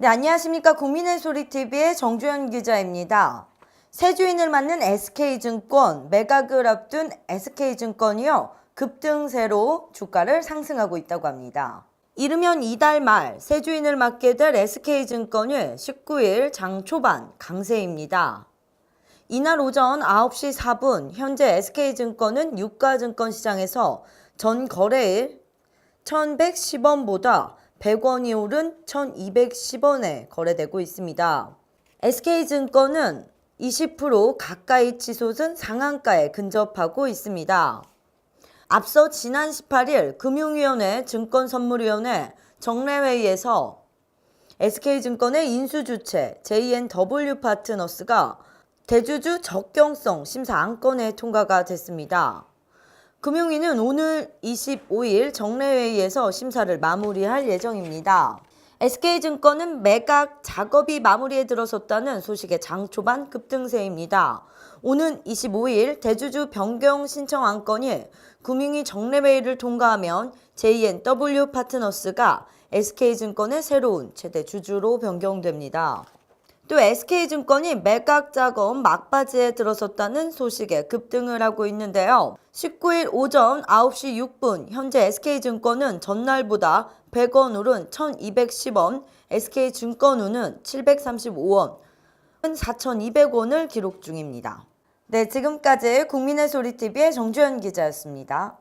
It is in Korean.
네, 안녕하십니까. 국민의 소리TV의 정주현 기자입니다. 새 주인을 맡는 SK증권, 매각을 앞둔 SK증권이요. 급등세로 주가를 상승하고 있다고 합니다. 이르면 이달 말 새 주인을 맡게 될 SK증권은 19일 장 초반 강세입니다. 이날 오전 9시 4분 현재 SK증권은 유가증권 시장에서 전 거래일 1110원보다 100원이 오른 1210원에 거래되고 있습니다. SK증권은 20% 가까이 치솟은 상한가에 근접하고 있습니다. 앞서 지난 18일 금융위원회 증권선물위원회 정례회의에서 SK증권의 인수주체 JNW 파트너스가 대주주 적경성 심사 안건에 통과가 됐습니다. 금융위는 오늘 25일 정례회의에서 심사를 마무리할 예정입니다. SK증권은 매각 작업이 마무리에 들어섰다는 소식에 장 초반 급등세입니다. 오는 25일 대주주 변경 신청 안건이 금융위 정례회의를 통과하면 JNW 파트너스가 SK증권의 새로운 최대 주주로 변경됩니다. 또 SK증권이 매각 작업 막바지에 들어섰다는 소식에 급등을 하고 있는데요. 19일 오전 9시 6분 현재 SK증권은 전날보다 100원 오른 1210원, SK증권우는 735원, 4,200원을 기록 중입니다. 네, 지금까지 국민의 소리TV의 정주현 기자였습니다.